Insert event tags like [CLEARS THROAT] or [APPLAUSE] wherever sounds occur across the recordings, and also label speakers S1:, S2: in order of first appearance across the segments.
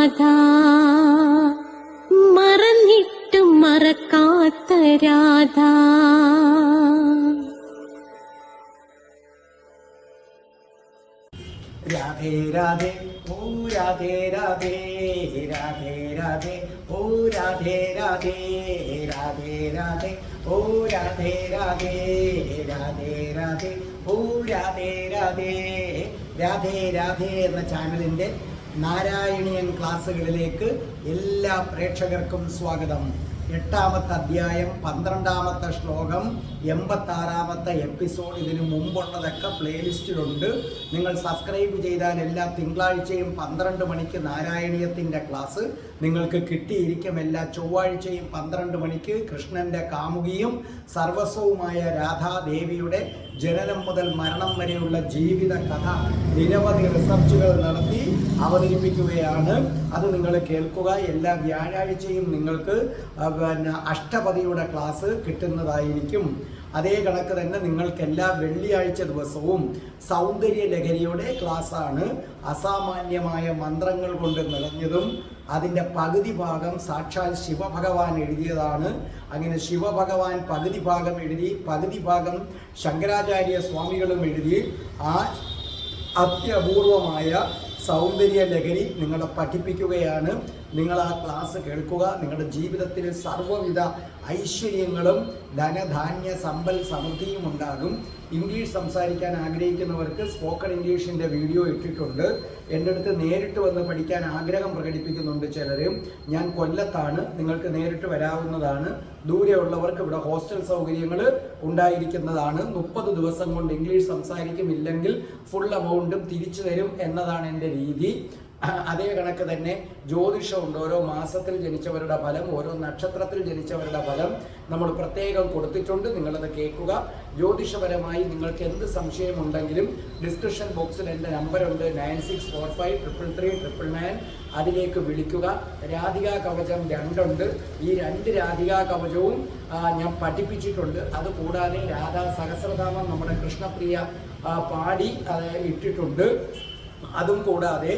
S1: രാധ മറന്നിട്ടും മറക്കാത്ത രാധ രാധേ രാധേ
S2: ഓ രാധേ രാധേ രാധേ രാധേ ഓ രാധേ രാധേ രാധേ രാധേ ഓ രാധേ രാധേ രാധേ രാധേ ഓ രാധേ രാധേ രാധേ രാധേ എന്ന ചാനലിന്റെ നാരായണീയൻ ക്ലാസ്സുകളിലേക്ക് എല്ലാ പ്രേക്ഷകർക്കും സ്വാഗതം. എട്ടാമത്തെ അധ്യായം പന്ത്രണ്ടാമത്തെ ശ്ലോകം എൺപത്താറാമത്തെ എപ്പിസോഡ് ഇതിനു മുമ്പുള്ളതൊക്കെ പ്ലേലിസ്റ്റിലുണ്ട്. നിങ്ങൾ സബ്സ്ക്രൈബ് ചെയ്താൽ എല്ലാ തിങ്കളാഴ്ചയും പന്ത്രണ്ട് മണിക്ക് നാരായണീയത്തിന്റെ ക്ലാസ് നിങ്ങൾക്ക് കിട്ടിയിരിക്കും. എല്ലാ ചൊവ്വാഴ്ചയും പന്ത്രണ്ട് മണിക്ക് കൃഷ്ണന്റെ കാമുകിയും സർവസ്വവുമായ രാധാദേവിയുടെ ജനനം മുതൽ മരണം വരെയുള്ള ജീവിത കഥ നിരവധി റിസർച്ചുകൾ നടത്തി അവതരിപ്പിക്കുകയാണ്. അത് നിങ്ങൾ കേൾക്കുക. എല്ലാ വ്യാഴാഴ്ചയും നിങ്ങൾക്ക് പിന്നെ അഷ്ടപതിയുടെ ക്ലാസ് കിട്ടുന്നതായിരിക്കും. അതേ കണക്ക് തന്നെ നിങ്ങൾക്ക് എല്ലാ വെള്ളിയാഴ്ച ദിവസവും സൗന്ദര്യ ലഹരിയുടെ ക്ലാസ്സാണ്. അസാമാന്യമായ മന്ത്രങ്ങൾ കൊണ്ട് നിറഞ്ഞതും അതിന്റെ പകുതി ഭാഗം സാക്ഷാൽ ശിവഭഗവാൻ എഴുതിയതാണ്. അങ്ങനെ ശിവഭഗവാൻ പകുതി ഭാഗം എഴുതി പകുതി ഭാഗം ശങ്കരാചാര്യ സ്വാമികളും എഴുതി. ആ അത്യപൂർവമായ സൗന്ദര്യ ലഹരി നിങ്ങളെ പഠിപ്പിക്കുകയാണ്. നിങ്ങൾ ആ ക്ലാസ് കേൾക്കുക. നിങ്ങളുടെ ജീവിതത്തിൽ സർവവിധ ഐശ്വര്യങ്ങളും ധനധാന്യ സമ്പൽ സമൃദ്ധിയും ഉണ്ടാകും. ഇംഗ്ലീഷ് സംസാരിക്കാൻ ആഗ്രഹിക്കുന്നവർക്ക് സ്പോക്കൺ ഇംഗ്ലീഷിന്റെ വീഡിയോ ഇട്ടിട്ടുണ്ട്. എന്റെ അടുത്ത് നേരിട്ട് വന്ന് പഠിക്കാൻ ആഗ്രഹം പ്രകടിപ്പിക്കുന്നുണ്ട് ചിലരും. ഞാൻ കൊല്ലത്താണ്. നിങ്ങൾക്ക് നേരിട്ട് വരാവുന്നതാണ്. ദൂരെയുള്ളവർക്ക് ഇവിടെ ഹോസ്റ്റൽ സൗകര്യങ്ങൾ ഉണ്ടായിരിക്കുന്നതാണ്. മുപ്പത് ദിവസം കൊണ്ട് ഇംഗ്ലീഷ് സംസാരിക്കുമില്ലെങ്കിൽ ഫുൾ എമൗണ്ടും തിരിച്ചു തരും എന്നതാണ് എന്റെ രീതി. അതേ കണക്ക് തന്നെ ജ്യോതിഷമുണ്ട് ഓരോ മാസത്തിൽ ജനിച്ചവരുടെ ഫലം ഓരോ നക്ഷത്രത്തിൽ ജനിച്ചവരുടെ ഫലം നമ്മൾ പ്രത്യേകം കൊടുത്തിട്ടുണ്ട്. നിങ്ങളത് കേൾക്കുക. ജ്യോതിഷപരമായി നിങ്ങൾക്ക് എന്ത് സംശയമുണ്ടെങ്കിലും ഡിസ്ക്രിപ്ഷൻ ബോക്സിൽ എന്റെ നമ്പറുണ്ട്. Nine six four five triple three triple nine. അതിലേക്ക് വിളിക്കുക. രാധികാ കവചം രണ്ടുണ്ട്. ഈ രണ്ട് രാധികാ കവചവും ഞാൻ പഠിപ്പിച്ചിട്ടുണ്ട്. അതുകൂടാതെ രാധാ സഹസ്രനാമം നമ്മുടെ കൃഷ്ണപ്രിയ പാടി ഇട്ടിട്ടുണ്ട്. അതും കൂടാതെ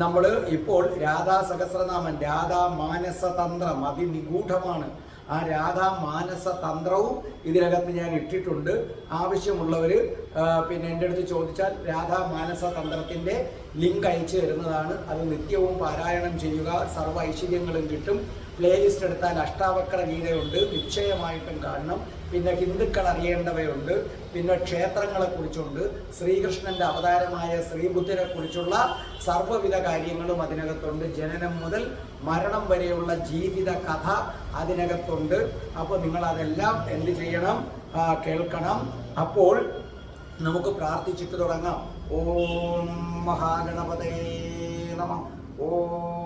S2: നമ്മൾ ഇപ്പോൾ രാധാ സഹസ്രനാമം രാധാ മാനസതന്ത്രം അതിനിഗൂഢമാണ്. ആ രാധാ മാനസ തന്ത്രവും ഇതിനകത്ത് ഞാൻ ഇട്ടിട്ടുണ്ട്. ആവശ്യമുള്ളവർ പിന്നെ എന്റെ അടുത്ത് ചോദിച്ചാൽ രാധാ മാനസ തന്ത്രത്തിന്റെ ലിങ്ക് അയച്ചു തരുന്നതാണ്. അത് നിത്യവും പാരായണം ചെയ്യുക സർവ ഐശ്വര്യങ്ങളും കിട്ടും. പ്ലേലിസ്റ്റ് എടുത്താൽ അഷ്ടാവക്ര ഗീതയുണ്ട്. നിശ്ചയമായിട്ടും കാണണം. പിന്നെ ഹിന്ദുക്കൾ അറിയേണ്ടവയുണ്ട്. പിന്നെ ക്ഷേത്രങ്ങളെക്കുറിച്ചുണ്ട് ശ്രീകൃഷ്ണന്റെ അവതാരമായ ശ്രീബുദ്ധനെക്കുറിച്ചുള്ള സർവവിധ കാര്യങ്ങളും അതിനകത്തുണ്ട്. ജനനം മുതൽ മരണം വരെയുള്ള ജീവിത കഥ അതിനകത്തുണ്ട്. അപ്പോൾ നിങ്ങൾ അതെല്ലാം എന്ത് ചെയ്യണം? കേൾക്കണം. അപ്പോൾ നമുക്ക് പ്രാർത്ഥിച്ചിട്ട് തുടങ്ങാം. ഓം മഹാഗണപതേ നമ. ഓം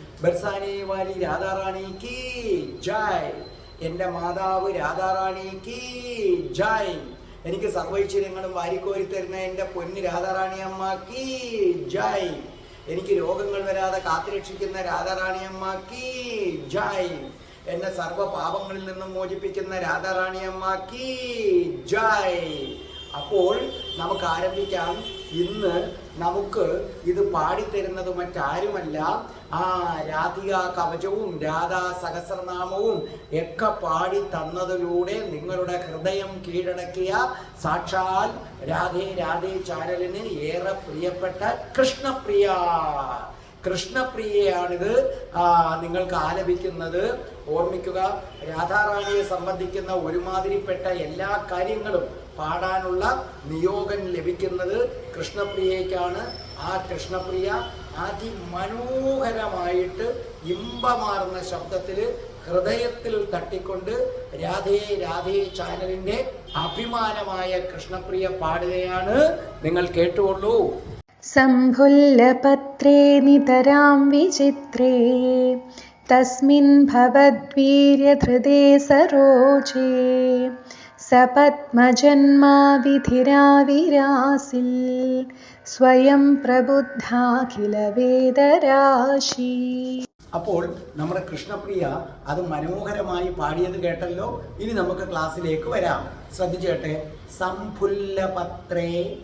S2: ബർസാനെ വാലി രാധാറാണി കി ജായ്. എന്റെ മാതാവ് രാധാറാണി കി ജായ്. എനിക്ക് സർവൈശ്വര്യങ്ങളും വാരിക്കോരി തരുന്ന എന്റെ പൊന്ന് രാധാറാണി അമ്മ കി ജായ്. എനിക്ക് രോഗങ്ങൾ വരാതെ കാത്തുരക്ഷിക്കുന്ന രാധാറാണി അമ്മ കി ജായ്. എന്നെ സർവ പാപങ്ങളിൽ നിന്നും മോചിപ്പിക്കുന്ന രാധാറാണി അമ്മ കി ജായ്. അപ്പോൾ നമുക്ക് ആരംഭിക്കാം. ഇന്ന് നമുക്ക് ഇത് പാടിത്തരുന്നത് മറ്റാരുമല്ല ആ രാധിക കവചവും രാധാ സഹസ്രനാമവും ഒക്കെ പാടി തന്നതിലൂടെ നിങ്ങളുടെ ഹൃദയം കീഴടക്കിയ സാക്ഷാൽ രാധേ രാധേ ചാനലിന് ഏറെ പ്രിയപ്പെട്ട കൃഷ്ണപ്രിയ. കൃഷ്ണപ്രിയയാണിത്. നിങ്ങൾക്ക് ആലപിക്കുന്നത്. ഓർമ്മിക്കുക രാധാറാണിയെ സംബന്ധിക്കുന്ന ഒരുമാതിരിപ്പെട്ട എല്ലാ കാര്യങ്ങളും പാടാനുള്ള നിയോഗം ലഭിക്കുന്നത് കൃഷ്ണപ്രിയയ്ക്കാണ്. ആ കൃഷ്ണപ്രിയ അതിമനോഹരമായിട്ട് ഇമ്പമാർന്ന ശബ്ദത്തിൽ ഹൃദയത്തിൽ തട്ടിക്കൊണ്ട് രാധേ രാധേ ചാനലിന്റെ അഭിമാനമായ കൃഷ്ണപ്രിയ പാടുകയാണ്. നിങ്ങൾ കേട്ടുകൊള്ളൂ.
S3: സംഭുല്ലപത്രേ നിതരാം വിചിത്രേ തസ്മിൻ ഭവദ്വീര്യഹൃദേ സരോജേ സപത്മജന്മാവിധിരാവിരാസിൽ സ്വയം പ്രബുദ്ധാഖില വേദരാശി
S2: അപ്പോൾ നമ്മുടെ കൃഷ്ണപ്രിയ അത് മനോഹരമായി പാടിയത് കേട്ടല്ലോ. ഇനി നമുക്ക് ക്ലാസ്സിലേക്ക് വരാം. ശ്രദ്ധിച്ചേട്ടെ. സംഫുല്ലപത്രേ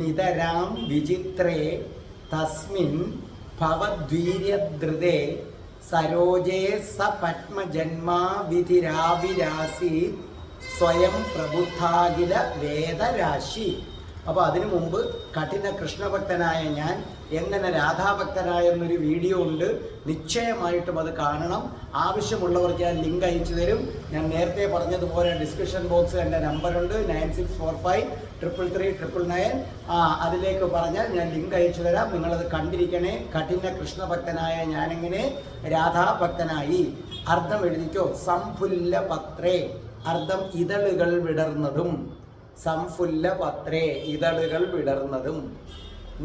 S2: നിതരാം വിചിത്രേ തസ്മിൻ ഭവദ്വീര്യദ്രുതേ സരോജേ സ വിധിരാവിരാസീത് സ്വയം പ്രബുദ്ധാകില വേദരാശി. അപ്പോൾ അതിനു മുമ്പ് കഠിന കൃഷ്ണഭക്തനായ ഞാൻ എങ്ങനെ രാധാഭക്തനായ എന്നൊരു വീഡിയോ ഉണ്ട്. നിശ്ചയമായിട്ടും അത് കാണണം. ആവശ്യമുള്ളവർക്ക് ഞാൻ ലിങ്ക് അയച്ചു തരും. ഞാൻ നേരത്തെ പറഞ്ഞതുപോലെ ഡിസ്ക്രിപ്ഷൻ ബോക്സ് എന്റെ നമ്പറുണ്ട്. Nine six four five triple three triple nine. ആ അതിലേക്ക് പറഞ്ഞാൽ ഞാൻ ലിങ്ക് അയച്ചു തരാം. നിങ്ങളത് കണ്ടിരിക്കണേ. കഠിന കൃഷ്ണഭക്തനായ ഞാനെങ്ങനെ രാധാഭക്തനായി? അർത്ഥം എഴുതിക്കോ. സംഫുല്ല പത്രേ. അർത്ഥം ഇതളുകൾ വിടർന്നതും സംഫുല്ല പത്രേ ഇതളുകൾ വിടർന്നതും.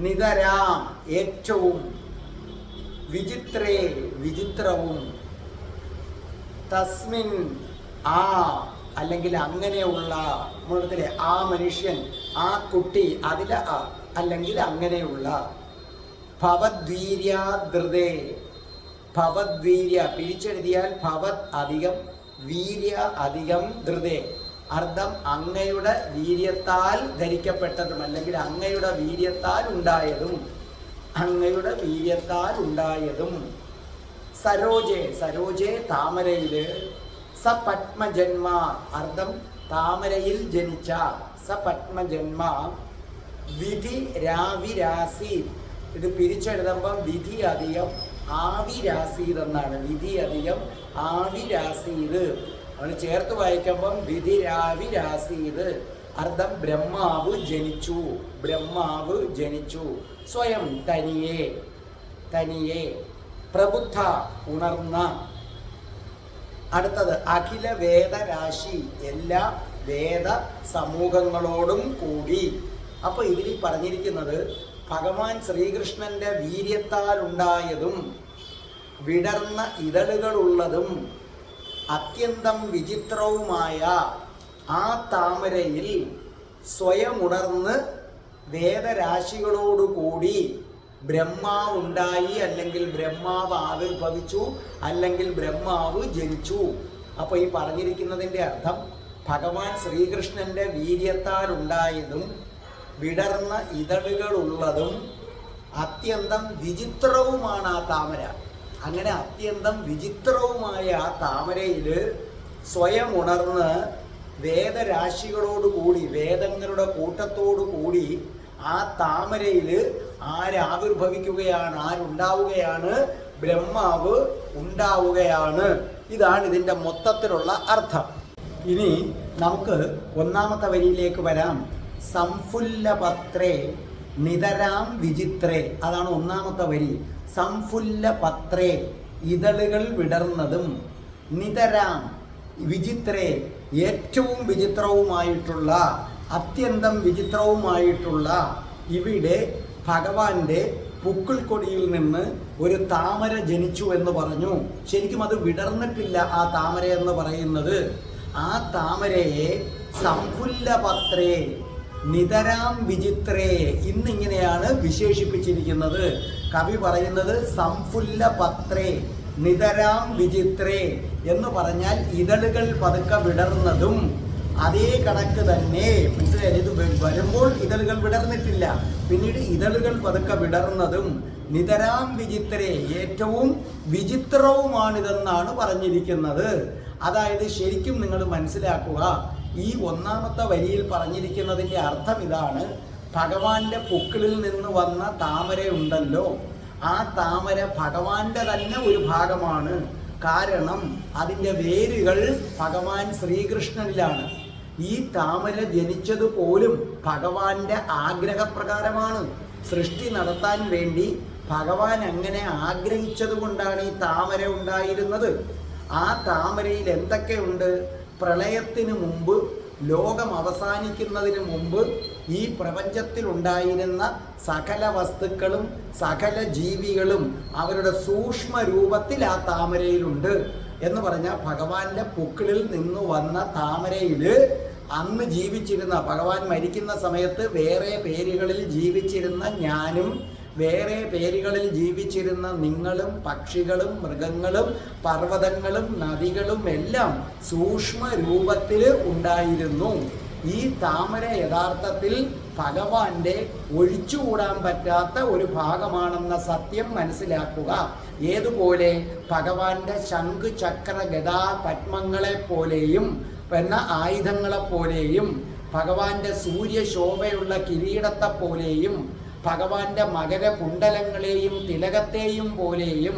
S2: നിതരാം ഏറ്റവും വിചിത്രേ വിചിത്രവും. തസ്മിൻ ആ അല്ലെങ്കിൽ അങ്ങനെയുള്ള മൂലത്തിലെ ആ മനുഷ്യൻ ആ കുട്ടി അതിലെ ആ അല്ലെങ്കിൽ അങ്ങനെയുള്ള ഭവദ്വീര്യാദൃതേ ഭവദ്വീര്യ പിരിച്ചെഴുതിയാൽ ഭവത് അധികം വീര്യ അധികം ധൃതേ. അർത്ഥം അങ്ങയുടെ വീര്യത്താൽ ധരിക്കപ്പെട്ടതും അല്ലെങ്കിൽ അങ്ങയുടെ വീര്യത്താൽ ഉണ്ടായതും. അങ്ങയുടെ വീര്യത്താൽ ഉണ്ടായതും. സരോജേ സരോജെ താമരയിൽ സ പത്മജന്മ അർത്ഥം താമരയിൽ ജനിച്ച സ പത്മജന്മ വിധി രാവിരാസി. ഇത് പിരിച്ചെഴുതുമ്പം വിധി അധികം ആവിരാസീത് എന്നാണ് വിധി അധികം ആവിരാസീർ നമ്മൾ ചേർത്ത് വായിക്കുമ്പം വിധി രാവിരാസീത് അർത്ഥം ബ്രഹ്മാവ് ജനിച്ചു. ബ്രഹ്മാവ് ജനിച്ചു. സ്വയം തനിയെ തനിയെ പ്രബുദ്ധ ഉണർന്ന. അടുത്തത് അഖില വേദരാശി എല്ലാ വേദ സമൂഹങ്ങളോടും കൂടി. അപ്പോൾ ഇതിൽ പറഞ്ഞിരിക്കുന്നത് ഭഗവാൻ ശ്രീകൃഷ്ണന്റെ വീര്യത്താൽ ഉണ്ടായതും വിടർന്ന ഇതളുകളുള്ളതും അത്യന്തം വിചിത്രവുമായ ആ താമരയിൽ സ്വയമുണർന്ന് വേദരാശികളോടുകൂടി ബ്രഹ്മാവ് ഉണ്ടായി അല്ലെങ്കിൽ ബ്രഹ്മാവ് ആവിർഭവിച്ചു അല്ലെങ്കിൽ ബ്രഹ്മാവ് ജനിച്ചു. അപ്പോൾ ഈ പറഞ്ഞിരിക്കുന്നതിന്റെ അർത്ഥം ഭഗവാൻ ശ്രീകൃഷ്ണന്റെ വീര്യത്താൽ ഉണ്ടായതും വിടർന്ന ഇതളുകളുള്ളതും അത്യന്തം വിചിത്രവുമാണ് ആ താമര. അങ്ങനെ അത്യന്തം വിചിത്രവുമായ ആ താമരയിൽ സ്വയം ഉണർന്ന് വേദരാശികളോടുകൂടി വേദങ്ങളുടെ കൂട്ടത്തോടു കൂടി ആ താമരയിൽ ആരാവിർഭവിക്കുകയാണ് ആരുണ്ടാവുകയാണ് ബ്രഹ്മാവ് ഉണ്ടാവുകയാണ്. ഇതാണ് ഇതിന്റെ മൊത്തത്തിലുള്ള അർത്ഥം. ഇനി നമുക്ക് ഒന്നാമത്തെ വരിയിലേക്ക് വരാം. സംഫുല്ലപത്രേ നിതരാം വിചിത്രേ. അതാണ് ഒന്നാമത്തെ വരി. സംഫുല്ലപത്രേ ഇതളുകൾ വിടർന്നതും നിതരാം വിചിത്രേ ഏറ്റവും വിചിത്രവുമായിട്ടുള്ള അത്യന്തം വിചിത്രവുമായിട്ടുള്ള ഇവിടെ ഭഗവാന്റെ പുക്കിൾക്കൊടിയിൽ നിന്ന് ഒരു താമര ജനിച്ചു എന്ന് പറഞ്ഞു. ശരിക്കും അത് വിടർന്നിട്ടില്ല ആ താമര എന്ന് പറയുന്നത്. ആ താമരയെ സംഫുല്ലപത്രേ നിതരാം വിചിത്രേ. ഇന്നിങ്ങനെയാണ് വിശേഷിപ്പിച്ചിരിക്കുന്നത്. കവി പറയുന്നത് സംഫുല്ല പത്രേ നിതരാം വിചിത്രേ എന്ന് പറഞ്ഞാൽ ഇതളുകൾ പതുക്കെ വിടർന്നതും അതേ കണക്ക് തന്നെ. മനസ്സിലായത് വരുമ്പോൾ ഇതളുകൾ വിടർന്നിട്ടില്ല. പിന്നീട് ഇതളുകൾ പതുക്കെ വിടർന്നതും നിതരാം വിചിത്രേ ഏറ്റവും വിചിത്രവുമാണിതെന്നാണ് പറഞ്ഞിരിക്കുന്നത്. അതായത് ശരിക്കും നിങ്ങൾ മനസ്സിലാക്കുക ഈ ഒന്നാമത്തെ വരിയിൽ പറഞ്ഞിരിക്കുന്നതിന്റെ അർത്ഥം ഇതാണ് ഭഗവാന്റെ പൊക്കിളിൽ നിന്ന് വന്ന താമര ഉണ്ടല്ലോ ആ താമര ഭഗവാന്റെ തന്നെ ഒരു ഭാഗമാണ്. കാരണം അതിന്റെ വേരുകൾ ഭഗവാൻ ശ്രീകൃഷ്ണനിലാണ്. ഈ താമര ജനിച്ചത് പോലും ഭഗവാന്റെ ആഗ്രഹപ്രകാരമാണ്. സൃഷ്ടി നടത്താൻ വേണ്ടി ഭഗവാൻ അങ്ങനെ ആഗ്രഹിച്ചതുകൊണ്ടാണ് ഈ താമര ഉണ്ടായിരുന്നത്. ആ താമരയിൽ എന്തൊക്കെയുണ്ട്? പ്രളയത്തിന് മുമ്പ് ലോകം അവസാനിക്കുന്നതിന് മുമ്പ് ഈ പ്രപഞ്ചത്തിൽ ഉണ്ടായിരുന്ന സകല വസ്തുക്കളും സകല ജീവികളും അവരുടെ സൂക്ഷ്മ രൂപത്തിൽ ആ താമരയിലുണ്ട് എന്ന് പറഞ്ഞാൽ ഭഗവാന്റെ പൊക്കിളിൽ നിന്ന് വന്ന താമരയിൽ അന്ന് ജീവിച്ചിരുന്ന ഭഗവാൻ മരിക്കുന്ന സമയത്ത് വേറെ പേരുകളിൽ ജീവിച്ചിരുന്ന ഞാനും വേറെ പേരുകളിൽ ജീവിച്ചിരുന്ന നിങ്ങളും പക്ഷികളും മൃഗങ്ങളും പർവതങ്ങളും നദികളും എല്ലാം സൂക്ഷ്മ രൂപത്തിൽ ഉണ്ടായിരുന്നു. ഈ താമര യഥാർത്ഥത്തിൽ ഭഗവാന്റെ ഒഴിച്ചുകൂടാൻ പറ്റാത്ത ഒരു ഭാഗമാണെന്ന സത്യം മനസ്സിലാക്കുക. ഏതുപോലെ? ഭഗവാന്റെ ശംഖ് ചക്ര ഗതാ പത്മങ്ങളെ പോലെയും എന്ന ആയുധങ്ങളെപ്പോലെയും ഭഗവാന്റെ സൂര്യശോഭയുള്ള കിരീടത്തെ പോലെയും ഭഗവാന്റെ മകരകുണ്ടലങ്ങളെയും തിലകത്തെയും പോലെയും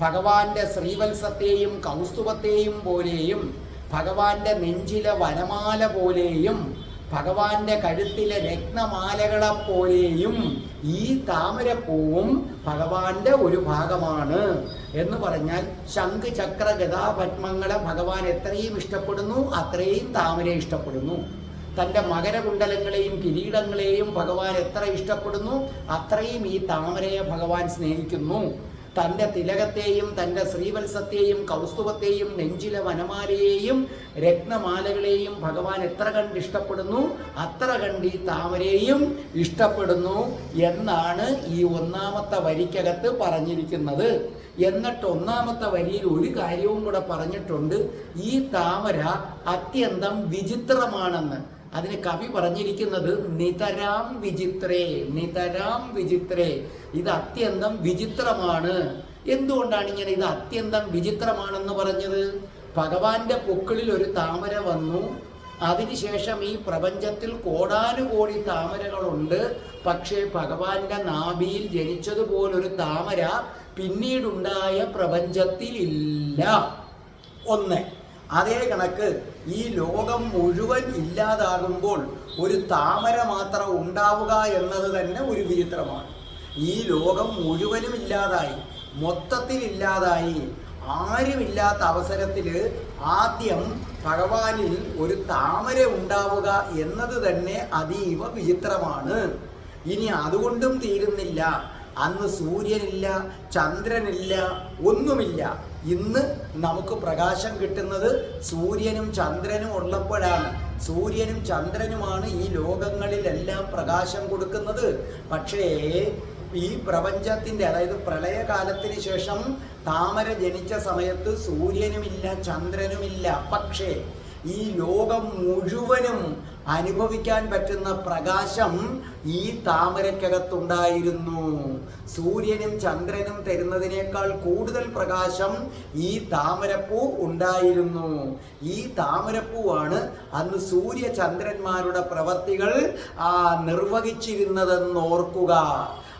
S2: ഭഗവാന്റെ ശ്രീവത്സത്തെയും കൗസ്തുഭത്തെയും പോലെയും ഭഗവാന്റെ നെഞ്ചിലെ വനമാല പോലെയും ഭഗവാന്റെ കഴുത്തിലെ രത്നമാലകളെ പോലെയും ഈ താമരപ്പൂവും ഭഗവാന്റെ ഒരു ഭാഗമാണ്. എന്ന് പറഞ്ഞാൽ ശംഖ് ചക്ര ഗതാപത്മങ്ങളെ ഭഗവാൻ എത്രയും ഇഷ്ടപ്പെടുന്നു അത്രയും താമര ഇഷ്ടപ്പെടുന്നു. തന്റെ മകരകുണ്ടലങ്ങളെയും കിരീടങ്ങളെയും ഭഗവാൻ എത്ര ഇഷ്ടപ്പെടുന്നു അത്രയും ഈ താമരയെ ഭഗവാൻ സ്നേഹിക്കുന്നു. തന്റെ തിലകത്തെയും തന്റെ ശ്രീവത്സത്തെയും കൗസ്തുഭത്തെയും നെഞ്ചിലെ വനമാലയെയും രത്നമാലകളെയും ഭഗവാൻ എത്ര കണ്ട് ഇഷ്ടപ്പെടുന്നു അത്ര കണ്ട് ഈ താമരയെയും ഇഷ്ടപ്പെടുന്നു എന്നാണ് ഈ ഒന്നാമത്തെ വരിക്കകത്ത് പറഞ്ഞിരിക്കുന്നത്. എന്നിട്ട് ഒന്നാമത്തെ വരിയിൽ ഒരു കാര്യവും കൂടെ പറഞ്ഞിട്ടുണ്ട്. ഈ താമര അത്യന്തം വിചിത്രമാണെന്ന്. അതിന് കവി പറഞ്ഞിരിക്കുന്നത് നിതരാം വിചിത്രേ നിതരാം വിചിത്രേ ഇത് അത്യന്തം വിചിത്രമാണ്. എന്തുകൊണ്ടാണ് ഇങ്ങനെ ഇത് അത്യന്തം വിചിത്രമാണെന്ന് പറഞ്ഞത്? ഭഗവാന്റെ പൊക്കിളിൽ ഒരു താമര വന്നു. അതിനുശേഷം ഈ പ്രപഞ്ചത്തിൽ കോടാനുകോടി താമരകളുണ്ട്. പക്ഷേ ഭഗവാന്റെ നാഭിയിൽ ജനിച്ചതുപോലൊരു താമര പിന്നീടുണ്ടായ പ്രപഞ്ചത്തിലില്ല. ഒന്ന്. അതേ കണക്ക് ഈ ലോകം മുഴുവൻ ഇല്ലാതാകുമ്പോൾ ഒരു താമര മാത്രം ഉണ്ടാവുക എന്നത് തന്നെ ഒരു വിചിത്രമാണ്. ഈ ലോകം മുഴുവനും ഇല്ലാതായി മൊത്തത്തിൽ ഇല്ലാതായി ആരുമില്ലാത്ത അവസരത്തിൽ ആദ്യം ഭഗവാനിൽ ഒരു താമര ഉണ്ടാവുക എന്നത് തന്നെ അതീവ വിചിത്രമാണ്. ഇനി അതുകൊണ്ടും തീരുന്നില്ല. അന്ന് സൂര്യനില്ല ചന്ദ്രനില്ല ഒന്നുമില്ല. ഇന്ന് നമുക്ക് പ്രകാശം കിട്ടുന്നത് സൂര്യനും ചന്ദ്രനും ഉള്ളപ്പോഴാണ്. സൂര്യനും ചന്ദ്രനുമാണ് ഈ ലോകങ്ങളിലെല്ലാം പ്രകാശം കൊടുക്കുന്നത്. പക്ഷേ ഈ പ്രപഞ്ചത്തിന്റെ അതായത് പ്രളയകാലത്തിന് ശേഷം താമര ജനിച്ച സമയത്ത് സൂര്യനുമില്ല ചന്ദ്രനുമില്ല. പക്ഷേ ഈ ലോകം മുഴുവനും അനുഭവിക്കാൻ പറ്റുന്ന പ്രകാശം ഈ താമരക്കകത്തുണ്ടായിരുന്നു. സൂര്യനും ചന്ദ്രനും തരുന്നതിനേക്കാൾ കൂടുതൽ പ്രകാശം ഈ താമരപ്പൂ ഉണ്ടായിരുന്നു. ഈ താമരപ്പൂവാണ് അന്ന് സൂര്യചന്ദ്രന്മാരുടെ പ്രവർത്തികൾ നിർവഹിച്ചിരുന്നതെന്ന് ഓർക്കുക.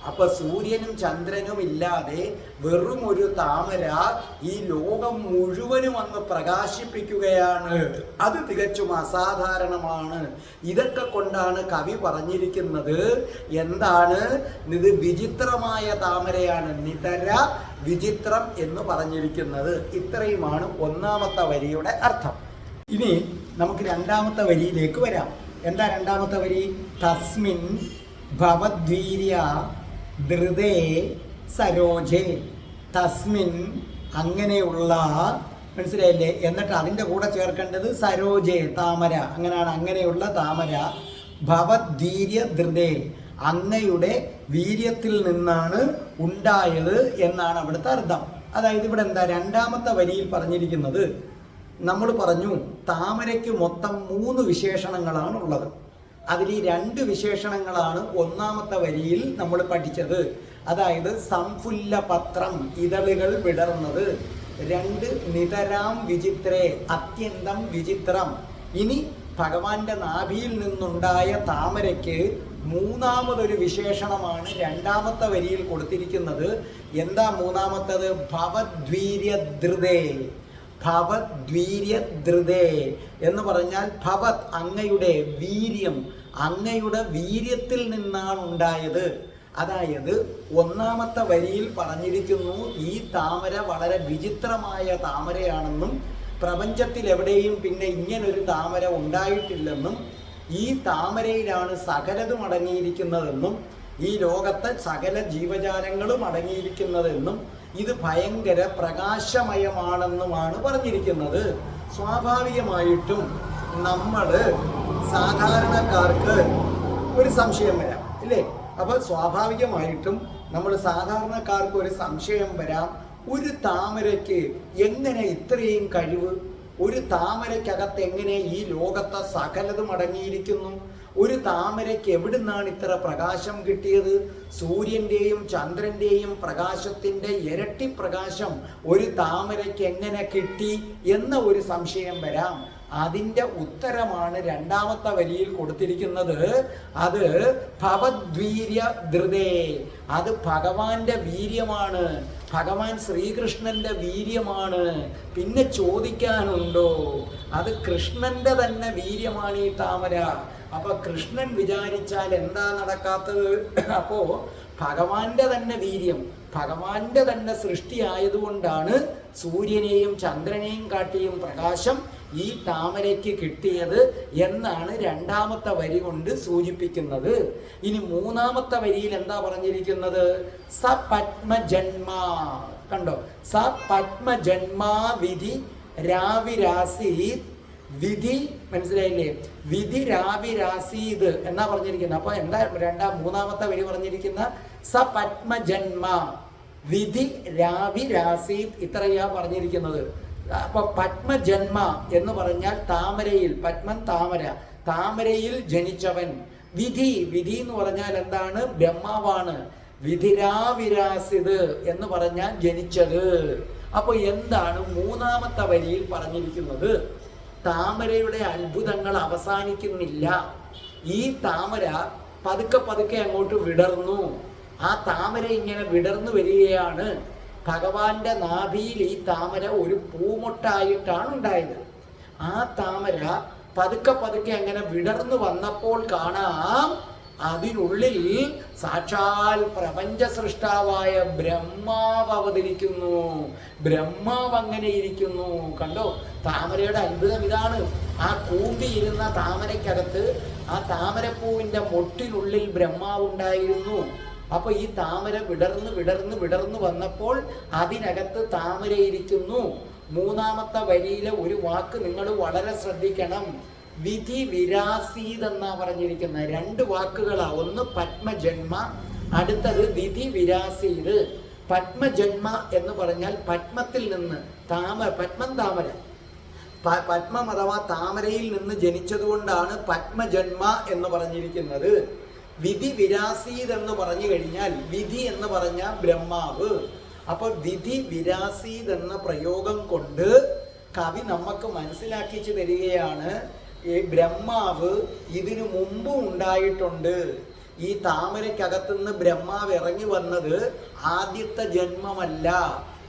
S2: അപ്പൊ സൂര്യനും ചന്ദ്രനും ഇല്ലാതെ വെറും ഒരു താമര ഈ ലോകം മുഴുവനും അങ്ങ് പ്രകാശിപ്പിക്കുകയാണ്. അത് തികച്ചും അസാധാരണമാണ്. ഇതൊക്കെ കൊണ്ടാണ് കവി പറഞ്ഞിരിക്കുന്നത് എന്താണ്? ഇത് വിചിത്രമായ താമരയാണ്. നിതര വിചിത്രം എന്ന് പറഞ്ഞിരിക്കുന്നത്. ഇത്രയുമാണ് ഒന്നാമത്തെ വരിയുടെ അർത്ഥം. ഇനി നമുക്ക് രണ്ടാമത്തെ വരിയിലേക്ക് വരാം. എന്താ രണ്ടാമത്തെ വരി? തസ്മിൻ ഭവദ്വീര്യ ധൃതേ സരോജേ. തസ്മിൻ അങ്ങനെയുള്ള മനസ്സിലായില്ലേ? എന്നിട്ട് അതിന്റെ കൂടെ ചേർക്കേണ്ടത് സരോജേ താമര. അങ്ങനെയാണ് അങ്ങനെയുള്ള താമര. ഭവദ്വീര്യ ധൃതേ. അങ്ങയുടെ വീര്യത്തിൽ നിന്നാണ് ഉണ്ടായത് എന്നാണ് അവിടുത്തെ അർത്ഥം. അതായത് ഇവിടെ എന്താ? രണ്ടാമത്തെ വരിയിൽ പറഞ്ഞിരിക്കുന്നത്. നമ്മൾ പറഞ്ഞു താമരയ്ക്ക് മൊത്തം മൂന്ന് വിശേഷണങ്ങളാണ് ഉള്ളത് അതിൽ ഈ രണ്ട് വിശേഷണങ്ങളാണ് ഒന്നാമത്തെ വരിയിൽ നമ്മൾ പഠിച്ചത്. അതായത് സംഫുല്ല പത്രം ഇതളുകൾ വിടർന്നത്. രണ്ട് നിതരാം വിചിത്രേ അത്യന്തം വിചിത്രം. ഇനി ഭഗവാന്റെ നാഭിയിൽ നിന്നുണ്ടായ താമരയ്ക്ക് മൂന്നാമതൊരു വിശേഷണമാണ് രണ്ടാമത്തെ വരിയിൽ കൊടുത്തിരിക്കുന്നത്. എന്താ മൂന്നാമത്തത്? ഭവദ്വീര്യദ്രുതേ. ഭവദ്വീര്യദ്രുതേ എന്ന് പറഞ്ഞാൽ ഭവത് അങ്ങയുടെ വീര്യം അങ്ങയുടെ വീര്യത്തിൽ നിന്നാണ് ഉണ്ടായത്. അതായത് ഒന്നാമത്തെ വരിയിൽ പറഞ്ഞിരിക്കുന്നു ഈ താമര വളരെ വിചിത്രമായ താമരയാണെന്നും പ്രപഞ്ചത്തിൽ എവിടെയും പിന്നെ ഇങ്ങനൊരു താമര ഉണ്ടായിട്ടില്ലെന്നും ഈ താമരയിലാണ് സകലതും അടങ്ങിയിരിക്കുന്നതെന്നും ഈ ലോകത്തെ സകല ജീവജാലങ്ങളും അടങ്ങിയിരിക്കുന്നതെന്നും ഇത് ഭയങ്കര പ്രകാശമയമാണെന്നുമാണ് പറഞ്ഞിരിക്കുന്നത്. സ്വാഭാവികമായിട്ടും നമ്മൾ സാധാരണക്കാർക്ക് ഒരു സംശയം വരാം ഇല്ലേ? അപ്പൊ സ്വാഭാവികമായിട്ടും നമ്മൾ സാധാരണക്കാർക്ക് ഒരു സംശയം വരാം. ഒരു താമരയ്ക്ക് എങ്ങനെ ഇത്രയും കഴിവ്? ഒരു താമരയ്ക്കകത്ത് എങ്ങനെ ഈ ലോകത്തെ സകലതും അടങ്ങിയിരിക്കുന്നു? ഒരു താമരയ്ക്ക് എവിടുന്നാണ് ഇത്ര പ്രകാശം കിട്ടിയത്? സൂര്യന്റെയും ചന്ദ്രന്റെയും പ്രകാശത്തിന്റെ ഇരട്ടി പ്രകാശം ഒരു താമരയ്ക്ക് എങ്ങനെ കിട്ടി? എന്ന ഒരു സംശയം വരാം. അതിന്റെ ഉത്തരമാണ് രണ്ടാമത്തെ വരിയിൽ കൊടുത്തിരിക്കുന്നത്. അത് ഭവദ്വീര്യ ധൃതേ. അത് ഭഗവാന്റെ വീര്യമാണ്. ഭഗവാൻ ശ്രീകൃഷ്ണന്റെ വീര്യമാണ്. പിന്നെ ചോദിക്കാനുണ്ടോ? അത് കൃഷ്ണന്റെ തന്നെ വീര്യമാണ് ഈ താമര. അപ്പൊ കൃഷ്ണൻ വിചാരിച്ചാൽ എന്താ നടക്കാത്തത്? അപ്പോ ഭഗവാന്റെ തന്നെ വീര്യം. ഭഗവാന്റെ തന്നെ സൃഷ്ടിയായതുകൊണ്ടാണ് സൂര്യനെയും ചന്ദ്രനെയും കാട്ടിയും പ്രകാശം ഈ താമരയ്ക്ക് കിട്ടിയത് എന്നാണ് രണ്ടാമത്തെ വരി കൊണ്ട് സൂചിപ്പിക്കുന്നത്. ഇനി മൂന്നാമത്തെ വരിയിൽ എന്താ പറഞ്ഞിരിക്കുന്നത്? സ പത്മജന്മാ കണ്ടോ? സ പത്മജന്മാ വിധി രാവിരാസി വിധി മനസ്സിലായില്ലേ? വിധി രാവി രാസീത് എന്നാ പറഞ്ഞിരിക്കുന്നത് അപ്പൊ എന്താ രണ്ടാം മൂന്നാമത്തെ വരി പറഞ്ഞിരിക്കുന്ന? സ പത്മജന്മ വിധി രാവി രാസീത് ഇത്രയാ പറഞ്ഞിരിക്കുന്നത്. അപ്പൊ പത്മജന്മ എന്ന് പറഞ്ഞാൽ താമരയിൽ പത്മൻ താമര. താമരയിൽ ജനിച്ചവൻ. വിധി വിധി എന്ന് പറഞ്ഞാൽ എന്താണ്? ബ്രഹ്മാവാണ്. വിധിരാവിരാസിത് എന്ന് പറഞ്ഞാൽ ജനിച്ചത്. അപ്പൊ എന്താണ് മൂന്നാമത്തെ വരിയിൽ പറഞ്ഞിരിക്കുന്നത്? താമരയുടെ അത്ഭുതങ്ങൾ അവസാനിക്കുന്നില്ല. ഈ താമര പതുക്കെ പതുക്കെ അങ്ങോട്ട് വിടർന്നു. ആ താമര ഇങ്ങനെ വിടർന്നു വരികയാണ്. ഭഗവാന്റെ നാഭിയിൽ ഈ താമര ഒരു പൂമൊട്ടായിട്ടാണ് ഉണ്ടായത്. ആ താമര പതുക്കെ പതുക്കെ അങ്ങനെ വിടർന്നു വന്നപ്പോൾ കാണാം അതിനുള്ളിൽ സാക്ഷാൽ പ്രപഞ്ച സൃഷ്ടാവായ ബ്രഹ്മാവ് അവതരിക്കുന്നു. ബ്രഹ്മാവ് അങ്ങനെ ഇരിക്കുന്നു. കണ്ടോ? താമരയുടെ അത്ഭുതം ഇതാണ്. ആ കൂമ്പിയിരുന്ന താമരയ്ക്കകത്ത് ആ താമരപ്പൂവിന്റെ മൊട്ടിനുള്ളിൽ ബ്രഹ്മാവ് ഉണ്ടായിരുന്നു. അപ്പൊ ഈ താമര വിടർന്ന് വിടർന്ന് വിടർന്ന് വന്നപ്പോൾ അതിനകത്ത് താമരയിരിക്കുന്നു. മൂന്നാമത്തെ വരിയിലെ ഒരു വാക്ക് നിങ്ങൾ വളരെ ശ്രദ്ധിക്കണം. വിധി വിരാസീത് എന്നാ പറഞ്ഞിരിക്കുന്നത് രണ്ട് വാക്കുകളാ. ഒന്ന് പത്മജന്മ അടുത്തത് വിധി വിരാസീത് പത്മജന്മ എന്ന് പറഞ്ഞാൽ പത്മത്തിൽ നിന്ന് താമര പത്മം താമര. പത്മം അഥവാ താമരയിൽ നിന്ന് ജനിച്ചതുകൊണ്ടാണ് പത്മജന്മ എന്ന് പറഞ്ഞിരിക്കുന്നത്. വിധി വിരാസീത് എന്ന് പറഞ്ഞു കഴിഞ്ഞാൽ വിധി എന്ന് പറഞ്ഞ ബ്രഹ്മാവ്. അപ്പോൾ വിധി വിരാസീത് എന്ന പ്രയോഗം കൊണ്ട് കവി നമുക്ക് മനസ്സിലാക്കിച്ചു തരികയാണ് ഈ ബ്രഹ്മാവ് ഇതിനു മുമ്പും ഉണ്ടായിട്ടുണ്ട്. ഈ താമരയ്ക്കകത്തുനിന്ന് ബ്രഹ്മാവ് ഇറങ്ങി വന്നത് ആദ്യത്തെ ജന്മമല്ല.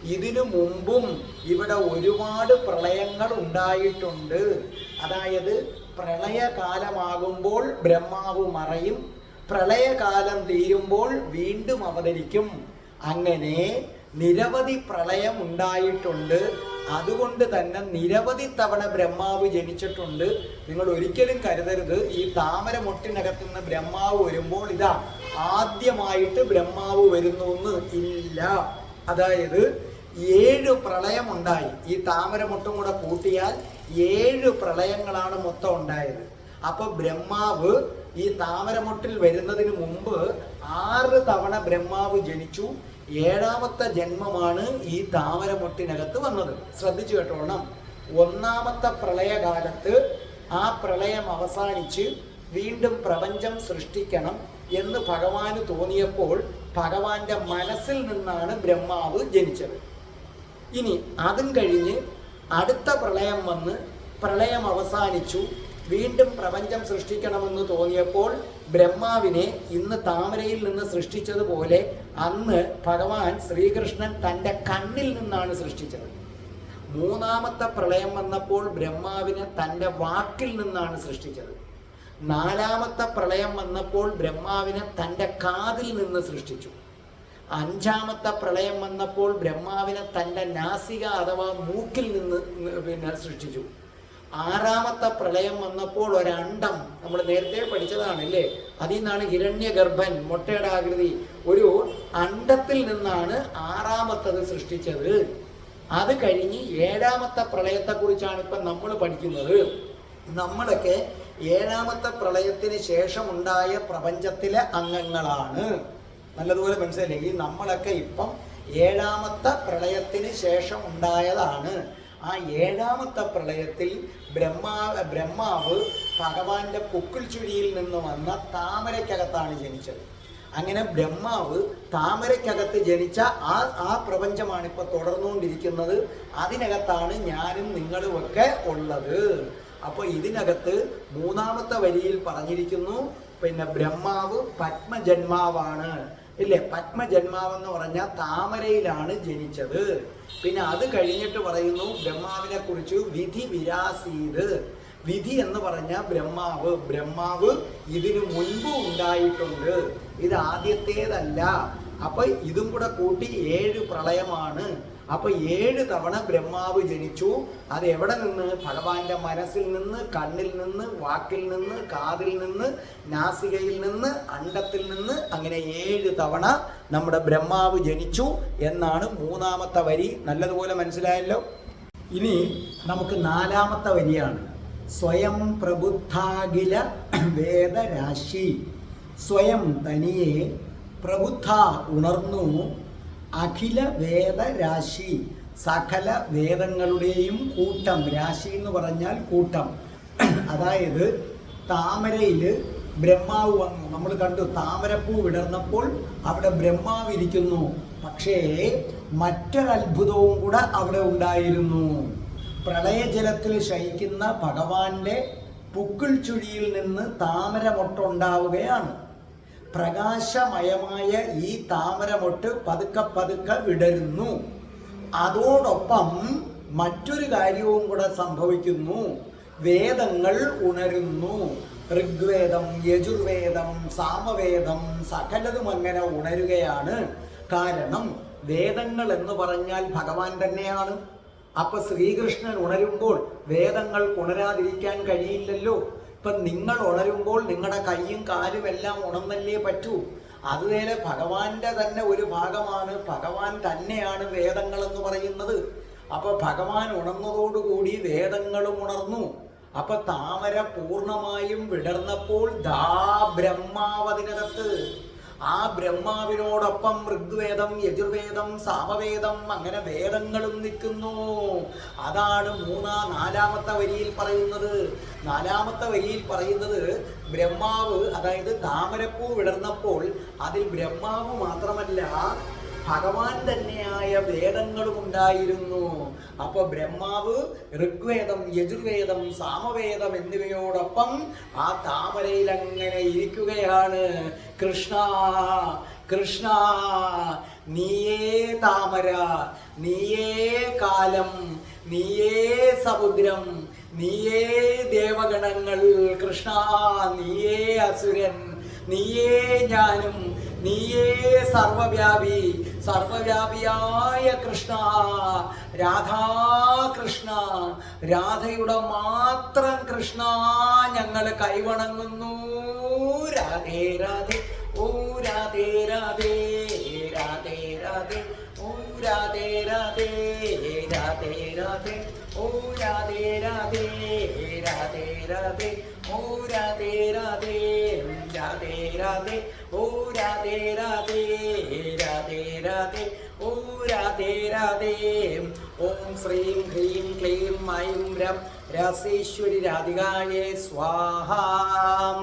S2: ഇതിനു മുമ്പും ഇവിടെ ഒരുപാട് പ്രളയങ്ങൾ ഉണ്ടായിട്ടുണ്ട്. അതായത് പ്രളയകാലമാകുമ്പോൾ ബ്രഹ്മാവ് മറയും. പ്രളയകാലം തീരുമ്പോൾ വീണ്ടും അവതരിക്കും. അങ്ങനെ നിരവധി പ്രളയം ഉണ്ടായിട്ടുണ്ട്. അതുകൊണ്ട് തന്നെ നിരവധി തവണ ബ്രഹ്മാവ് ജനിച്ചിട്ടുണ്ട്. നിങ്ങൾ ഒരിക്കലും കരുതരുത്. ഈ താമര മുട്ടിനകത്തു നിന്ന് ബ്രഹ്മാവ് വരുമ്പോൾ ഇതാ ആദ്യമായിട്ട് ബ്രഹ്മാവ് വരുന്നു എന്ന് ഇല്ല. അതായത് ഏഴ് പ്രളയമുണ്ടായി. ഈ താമരമുട്ടും കൂടെ കൂട്ടിയാൽ ഏഴ് പ്രളയങ്ങളാണ് മൊത്തം ഉണ്ടായത്. അപ്പൊ ബ്രഹ്മാവ് ഈ താമരമുട്ടിൽ വരുന്നതിന് മുമ്പ് ആറ് തവണ ബ്രഹ്മാവ് ജനിച്ചു. ഏഴാമത്തെ ജന്മമാണ് ഈ താമരമുട്ടിനകത്ത് വന്നത്. ശ്രദ്ധിച്ചു കേട്ടോണം. ഒന്നാമത്തെ പ്രളയകാലത്ത് ആ പ്രളയം അവസാനിച്ച് വീണ്ടും പ്രപഞ്ചം സൃഷ്ടിക്കണം എന്ന് ഭഗവാന് തോന്നിയപ്പോൾ ഭഗവാന്റെ മനസ്സിൽ നിന്നാണ് ബ്രഹ്മാവ് ജനിച്ചത്. ഇനി അതും കഴിഞ്ഞ് അടുത്ത പ്രളയം വന്ന് പ്രളയം അവസാനിച്ചു. വീണ്ടും പ്രപഞ്ചം സൃഷ്ടിക്കണമെന്ന് തോന്നിയപ്പോൾ ബ്രഹ്മാവിനെ ഇന്ന് താമരയിൽ നിന്ന് സൃഷ്ടിച്ചതുപോലെ അന്ന് ഭഗവാൻ ശ്രീകൃഷ്ണൻ തന്റെ കണ്ണിൽ നിന്നാണ് സൃഷ്ടിച്ചത്. മൂന്നാമത്തെ പ്രളയം വന്നപ്പോൾ ബ്രഹ്മാവിനെ തന്റെ വാക്കിൽ നിന്നാണ് സൃഷ്ടിച്ചത്. നാലാമത്തെ പ്രളയം വന്നപ്പോൾ ബ്രഹ്മാവിനെ തന്റെ കാതിൽ നിന്ന് സൃഷ്ടിച്ചു. അഞ്ചാമത്തെ പ്രളയം വന്നപ്പോൾ ബ്രഹ്മാവിനെ തന്റെ നാസിക അഥവാ മൂക്കിൽ നിന്ന് പിന്നെ സൃഷ്ടിച്ചു. ആറാമത്തെ പ്രളയം വന്നപ്പോൾ ഒരണ്ടം നമ്മൾ നേരത്തെ പഠിച്ചതാണ് അല്ലേ അതിൽ നിന്നാണ് ഹിരണ്യഗർഭൻ മുട്ടയുടെ ആകൃതി. ഒരു അണ്ടത്തിൽ നിന്നാണ് ആറാമത്തത് സൃഷ്ടിച്ചത്. അത് കഴിഞ്ഞ് ഏഴാമത്തെ പ്രളയത്തെക്കുറിച്ചാണ് ഇപ്പം നമ്മൾ പഠിക്കുന്നത്. നമ്മളൊക്കെ ഏഴാമത്തെ പ്രളയത്തിന് ശേഷമുണ്ടായ പ്രപഞ്ചത്തിലെ അംഗങ്ങളാണ്. നല്ലതുപോലെ മനസ്സിലായി നമ്മളൊക്കെ ഇപ്പം ഏഴാമത്തെ പ്രളയത്തിന് ശേഷം ഉണ്ടായതാണ്. ആ ഏഴാമത്തെ പ്രളയത്തിൽ ബ്രഹ്മാ ബ്രഹ്മാവ് ഭഗവാന്റെ പൊക്കിൾ ചുഴിയിൽ നിന്ന് വന്ന താമരയ്ക്കകത്താണ് ജനിച്ചത്. അങ്ങനെ ബ്രഹ്മാവ് താമരയ്ക്കകത്ത് ജനിച്ച ആ ആ പ്രപഞ്ചമാണ് ഇപ്പോൾ തുടർന്നുകൊണ്ടിരിക്കുന്നത്. അതിനകത്താണ് ഞാനും നിങ്ങളുമൊക്കെ ഉള്ളത്. അപ്പോൾ ഇതിനകത്ത് മൂന്നാമത്തെ വരിയിൽ പറഞ്ഞിരിക്കുന്നു പിന്നെ ബ്രഹ്മാവ് പത്മജന്മാവാണ്. ഇല്ലേ? പത്മജന്മാവെന്ന് പറഞ്ഞാൽ താമരയിലാണ് ജനിച്ചത്. പിന്നെ അത് കഴിഞ്ഞിട്ട് പറയുന്നു ബ്രഹ്മാവിനെ കുറിച്ച് വിധി വിരാസീത്. വിധി എന്ന് പറഞ്ഞ ബ്രഹ്മാവ്. ബ്രഹ്മാവ് ഇതിനു മുൻപ് ഉണ്ടായിട്ടുണ്ട്. ഇത് ആദ്യത്തേതല്ല. അപ്പൊ ഇതും കൂടെ കൂട്ടി ഏഴ് പ്രളയമാണ്. അപ്പൊ ഏഴ് തവണ ബ്രഹ്മാവ് ജനിച്ചു. അത് എവിടെ നിന്ന്? ഭഗവാന്റെ മനസ്സിൽ നിന്ന് കണ്ണിൽ നിന്ന് വാക്കിൽ നിന്ന് കാതിൽ നിന്ന് നാസികയിൽ നിന്ന് അണ്ടത്തിൽ നിന്ന് അങ്ങനെ ഏഴ് തവണ നമ്മുടെ ബ്രഹ്മാവ് ജനിച്ചു എന്നാണ് മൂന്നാമത്തെ വരി. നല്ലതുപോലെ മനസ്സിലായല്ലോ? ഇനി നമുക്ക് നാലാമത്തെ വരിയാണ്. സ്വയം പ്രബുദ്ധാകില വേദരാശി. സ്വയം തനിയെ പ്രബുദ്ധ ഉണർന്നു. അഖില വേദരാശി സകല വേദങ്ങളുടെയും കൂട്ടം. രാശി എന്ന് പറഞ്ഞാൽ കൂട്ടം. [CLEARS THROAT] അതായത് താമരയിൽ ബ്രഹ്മാവ് വന്നു. നമ്മൾ കണ്ടു താമരപ്പൂ വിടർന്നപ്പോൾ അവിടെ ബ്രഹ്മാവ് ഇരിക്കുന്നു. പക്ഷേ മറ്റൊരത്ഭുതവും കൂടെ അവിടെ ഉണ്ടായിരുന്നു. പ്രളയജലത്തിൽ ശയിക്കുന്ന ഭഗവാന്റെ പുക്കിൾ ചുഴിയിൽ നിന്ന് താമര താമരമൊട്ടുണ്ടാവുകയാണ്. പ്രകാശമയമായ ഈ താമരമൊട്ട് പതുക്കെ പതുക്കെ വിടരുന്നു. അതോടൊപ്പം മറ്റൊരു കാര്യവും കൂടെ സംഭവിക്കുന്നു. വേദങ്ങൾ ഉണരുന്നു. ഋഗ്വേദം യജുർവേദം സാമവേദം സകലതും അങ്ങനെ ഉണരുകയാണ്. കാരണം വേദങ്ങൾ എന്ന് പറഞ്ഞാൽ ഭഗവാൻ തന്നെയാണ്. അപ്പൊ ശ്രീകൃഷ്ണൻ ഉണരുമ്പോൾ വേദങ്ങൾ ഉണരാതിരിക്കാൻ കഴിയില്ലല്ലോ. ഇപ്പൊ നിങ്ങൾ ഉണരുമ്പോൾ നിങ്ങളുടെ കൈയും കാലും എല്ലാം ഉണർന്നല്ലേ പറ്റൂ. അത് നേരെ ഭഗവാന്റെ തന്നെ ഒരു ഭാഗമാണ് ഭഗവാൻ തന്നെയാണ് വേദങ്ങൾ എന്ന് പറയുന്നത്. അപ്പൊ ഭഗവാൻ ഉണർന്നതോടുകൂടി വേദങ്ങളും ഉണർന്നു. അപ്പൊ താമര പൂർണമായും വിടർന്നപ്പോൾ ദാ ബ്രഹ്മാവതിനകത്ത്. ആ ബ്രഹ്മാവിനോടൊപ്പം ഋഗ്വേദം യജുർവേദം സാമവേദം അങ്ങനെ വേദങ്ങളും നിൽക്കുന്നു. അതാണ് മൂന്നാം നാലാമത്തെ വരിയിൽ പറയുന്നത്. നാലാമത്തെ വരിയിൽ പറയുന്നത് ബ്രഹ്മാവ് അതായത് താമരപ്പൂ വിടർന്നപ്പോൾ അതിൽ ബ്രഹ്മാവ് മാത്രമല്ല ഭഗവാൻ തന്നെയായ വേദങ്ങളും ഉണ്ടായിരുന്നു. അപ്പൊ ബ്രഹ്മാവ് ഋഗ്വേദം യജുർവേദം സാമവേദം എന്നിവയോടൊപ്പം ആ താമരയിൽ അങ്ങനെ ഇരിക്കുകയാണ്. കൃഷ്ണ കൃഷ്ണ നീയേ താമര നീയേ കാലം നീയേ സമുദ്രം നീയേ ദേവഗണങ്ങൾ കൃഷ്ണ നീയേ അസുരൻ നീയേ ഞാനും നീയേ സർവവ്യാപി സർവവ്യാപിയായ കൃഷ്ണ രാധാകൃഷ്ണ രാധയുടെ മാത്രം കൃഷ്ണ ഞങ്ങൾ കൈവണങ്ങുന്നു രാധേ രാധേ ഓ രാധേ രാധേ രാധേ രാധേ ഓ രാധേ രാധേ രാധേ രാധേ ഓ രാധേ രാധേ രാധേ രാധേ ഓ രാധേ രാധേ രാധേ രാധേ ഓ രാധേ രാധേ ഓം ശ്രീം ഹ്രീം ക്ലീം മൈം രം രസേശ്വരി രാധികായേ സ്വാഹാം.